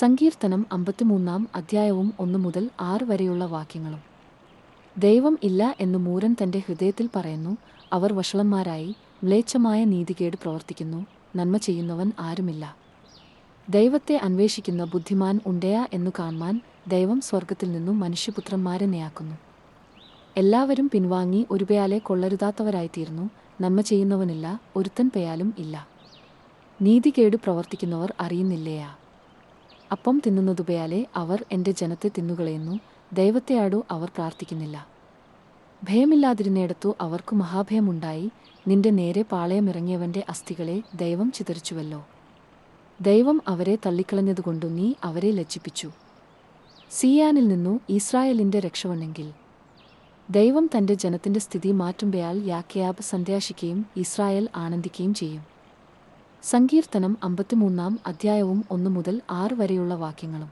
സങ്കീർത്തനം അമ്പത്തിമൂന്നാം അധ്യായവും ഒന്നു മുതൽ ആറ് വരെയുള്ള വാക്യങ്ങളും. ദൈവം ഇല്ല എന്ന് മൂരൻ തന്റെ ഹൃദയത്തിൽ പറയുന്നു അവർ വഷളന്മാരായി മ്ലേച്ഛമായ നീതികേട് പ്രവർത്തിക്കുന്നു നന്മ ചെയ്യുന്നവൻ ആരുമില്ല. ദൈവത്തെ അന്വേഷിക്കുന്ന ബുദ്ധിമാൻ ഉണ്ടയാ എന്നു കാണുവാൻ ദൈവം സ്വർഗത്തിൽ നിന്നും മനുഷ്യപുത്രന്മാരെ നെയാക്കുന്നു എല്ലാവരും പിൻവാങ്ങി ഒരുപയാലെ കൊള്ളരുതാത്തവരായിത്തീർന്നു നന്മ ചെയ്യുന്നവനില്ല ഒരുത്തൻ പെയാലും ഇല്ല. നീതികേട് പ്രവർത്തിക്കുന്നവർ അറിയുന്നില്ലയാ. അപ്പം തിന്നുന്നതുപയാലെ അവർ എന്റെ ജനത്തെ തിന്നുകളയുന്നു. ദൈവത്തെയാടോ അവർ പ്രാർത്ഥിക്കുന്നില്ല. ഭയമില്ലാതിരുന്നിടത്തു അവർക്ക് മഹാഭയമുണ്ടായി. നിന്റെ നേരെ പാളയമിറങ്ങിയവന്റെ അസ്ഥികളെ ദൈവം ചിതറിച്ചുവല്ലോ. ദൈവം അവരെ തള്ളിക്കളഞ്ഞതുകൊണ്ടു നീ അവരെ ലജ്ജിപ്പിച്ചു. സിയാനിൽ നിന്നു ഇസ്രായേലിന്റെ രക്ഷവണ്ണെങ്കിൽ ദൈവം തന്റെ ജനത്തിന്റെ സ്ഥിതി മാറ്റുമ്പയാൽ യാക്കയാബ് സന്ധ്യാശിക്കുകയും ഇസ്രായേൽ ആനന്ദിക്കുകയും ചെയ്യും. സങ്കീർത്തനം അമ്പത്തിമൂന്നാം അധ്യായവും ഒന്നു മുതൽ ആറ് വരെയുള്ള വാക്യങ്ങളും.